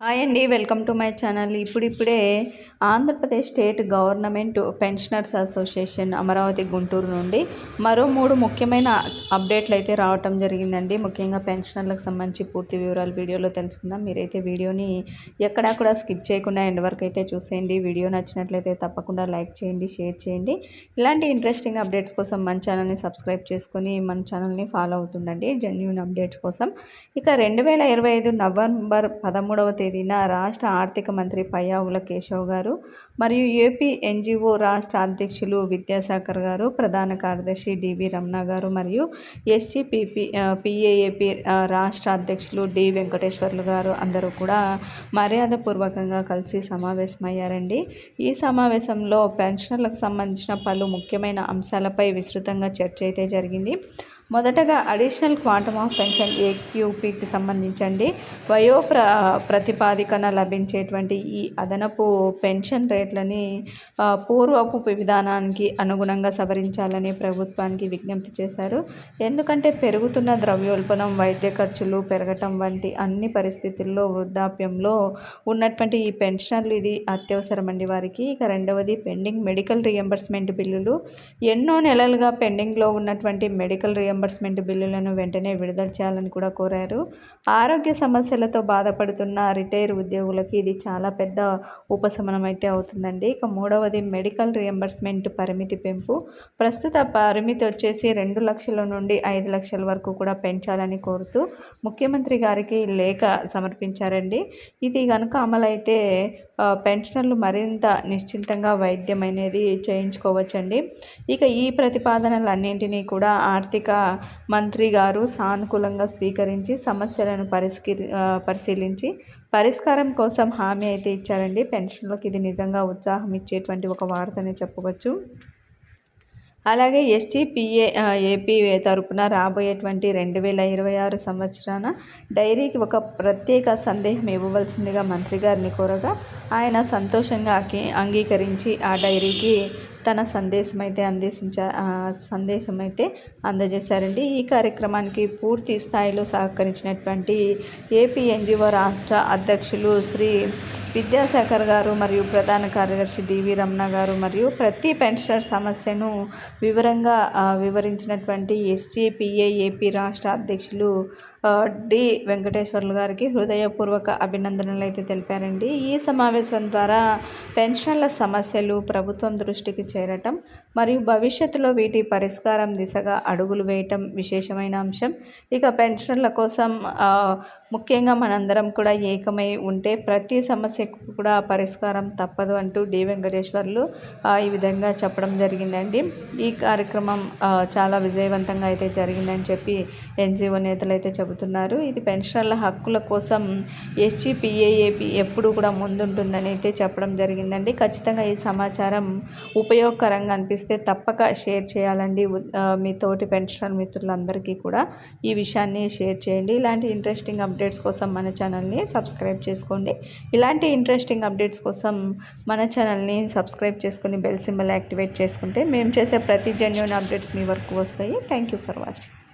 Hi అండి welcome to my channel. ఇప్పుడిప్పుడే Andhra Pradesh state government pensioners association Amaravati Guntur నుండి మరో మూడు ముఖ్యమైన అప్డేట్లు అయితే రావటం జరిగిందండి. ముఖ్యంగా పెన్షనర్లకు సంబంధించి పూర్తి వివరాలు వీడియోలో తెలుసుకుందాం. మీరైతే వీడియోని ఎక్కడా కూడా స్కిప్ చేయకుండా ఎండ్ వరకు అయితే చూసేయండి. వీడియో నచ్చినట్లయితే తప్పకుండా లైక్ చేయండి షేర్ చేయండి. ఇలాంటి ఇంట్రెస్టింగ్ అప్డేట్స్ కోసం మన ఛానల్ని సబ్స్క్రైబ్ చేసుకొని మన ఛానల్ని ఫాలో అవుతుండండి. జెన్యున్ అప్డేట్స్ కోసం. ఇక రెండు వేల ఇరవై ఐదు నవంబర్ పదమూడవ తేదీ తేదీన రాష్ట్ర ఆర్థిక మంత్రి పయ్యావుల కేశవ్ గారు మరియు ఏపీ ఎన్జిఓ రాష్ట్ర అధ్యక్షులు విద్యాసాగర్ గారు ప్రధాన కార్యదర్శి డివి రమణ గారు మరియు ఎస్జిపిపి పిఏఏపి రాష్ట్ర అధ్యక్షులు డి వెంకటేశ్వర్లు గారు అందరూ కూడా మర్యాదపూర్వకంగా కలిసి సమావేశమయ్యారండి. ఈ సమావేశంలో పెన్షనర్లకు సంబంధించిన పలు ముఖ్యమైన అంశాలపై విస్తృతంగా చర్చ అయితే జరిగింది. మొదటగా అడిషనల్ క్వాంటమ్ ఆఫ్ పెన్షన్ ఏక్యూపీకి సంబంధించండి. వయో ప్ర ప్రతిపాదికన లభించేటువంటి ఈ అదనపు పెన్షన్ రేట్లని పూర్వపు విధానానికి అనుగుణంగా సవరించాలని ప్రభుత్వానికి విజ్ఞప్తి చేశారు. ఎందుకంటే పెరుగుతున్న ద్రవ్యోల్బణం వైద్య ఖర్చులు పెరగటం వంటి అన్ని పరిస్థితుల్లో వృద్ధాప్యంలో ఉన్నటువంటి ఈ పెన్షన్లు ఇది అత్యవసరమండి వారికి. ఇక రెండవది పెండింగ్ మెడికల్ రియంబర్స్మెంట్ బిల్లులు. ఎన్నో నెలలుగా పెండింగ్లో ఉన్నటువంటి మెడికల్ రియం రియంబర్స్మెంట్ బిల్లులను వెంటనే విడుదల చేయాలని కూడా కోరారు. ఆరోగ్య సమస్యలతో బాధపడుతున్న రిటైర్ ఉద్యోగులకి ఇది చాలా పెద్ద ఉపశమనం అయితే అవుతుందండి. ఇక మూడవది మెడికల్ రియంబర్స్మెంట్ పరిమితి పెంపు. ప్రస్తుత పరిమితి వచ్చేసి రెండు లక్షల నుండి ఐదు లక్షల వరకు కూడా పెంచాలని కోరుతూ ముఖ్యమంత్రి గారికి లేఖ సమర్పించారండి. ఇది కనుక అమలైతే పెన్షనర్లు మరింత నిశ్చింతంగా వైద్యం అనేది చేయించుకోవచ్చండి. ఇక ఈ ప్రతిపాదనలన్నింటినీ కూడా ఆర్థిక మంత్రి గారు సానుకూలంగా స్వీకరించి సమస్యలను పరిష్కరి పరిశీలించి పరిష్కారం కోసం హామీ అయితే ఇచ్చారండి. పెన్షన్లకు ఇది నిజంగా ఉత్సాహం ఇచ్చేటువంటి ఒక వార్తనే చెప్పవచ్చు అలాగే ఎస్జీపీఏ ఏపీ తరపున రాబోయేటువంటి రెండు వేల ఇరవై ఆరు సంవత్సరాన డైరీకి ఒక ప్రత్యేక సందేహం ఇవ్వవలసిందిగా మంత్రి గారిని కోరగా ఆయన సంతోషంగా అంగీకరించి ఆ డైరీకి తన సందేశం అయితే అందేశించా సందేశం అయితే అందజేశారండి. ఈ కార్యక్రమానికి పూర్తి స్థాయిలో సహకరించినటువంటి ఏపీ ఎన్జిఓ రాష్ట్ర అధ్యక్షులు శ్రీ విద్యాసాగర్ గారు మరియు ప్రధాన కార్యదర్శి డివి రమణ గారు మరియు ప్రతి పెన్షనర్ సమస్యను వివరంగా వివరించినటువంటి ఎస్జీపీఏ ఏపీ రాష్ట్ర అధ్యక్షులు డి. వెంకటేశ్వర్లు గారికి హృదయపూర్వక అభినందనలు అయితే తెలిపారండి. ఈ సమావేశం ద్వారా పెన్షన్ల సమస్యలు ప్రభుత్వం దృష్టికి చేరటం మరియు భవిష్యత్తులో వీటి పరిష్కారం దిశగా అడుగులు వేయటం విశేషమైన అంశం. ఇక పెన్షన్ల కోసం ముఖ్యంగా మనందరం కూడా ఏకమై ఉంటే ప్రతి సమస్యకు కూడా పరిష్కారం తప్పదు అంటూ డి. వెంకటేశ్వర్లు ఈ విధంగా చెప్పడం జరిగిందండి. ఈ కార్యక్రమం చాలా విజయవంతంగా అయితే జరిగిందని చెప్పి ఎన్జిఓ నేతలు అయితే చెబుతున్నారు ఇది పెన్షనర్ల హక్కుల కోసం ఎస్జిపిఏఏపి ఎప్పుడు కూడా ముందుంటుందని అయితే చెప్పడం జరిగిందండి. ఖచ్చితంగా ఈ సమాచారం ఉపయోగకరంగా అనిపిస్తే తప్పక షేర్ చేయాలండి. మీ తోటి పెన్షనర్ మిత్రులందరికీ కూడా ఈ విషయాన్ని షేర్ చేయండి. ఇలాంటి ఇంట్రెస్టింగ్ అప్డేట్స్ కోసం మన ఛానల్ని సబ్స్క్రైబ్ చేసుకోండి. ఇలాంటి ఇంట్రెస్టింగ్ అప్డేట్స్ కోసం మన ఛానల్ని సబ్స్క్రైబ్ చేసుకుని బెల్ సింబల్ యాక్టివేట్ చేసుకుంటే మేము చేసే ప్రతి జెన్యున్ అప్డేట్స్ మీ వరకు వస్తాయి. Thank you for watching.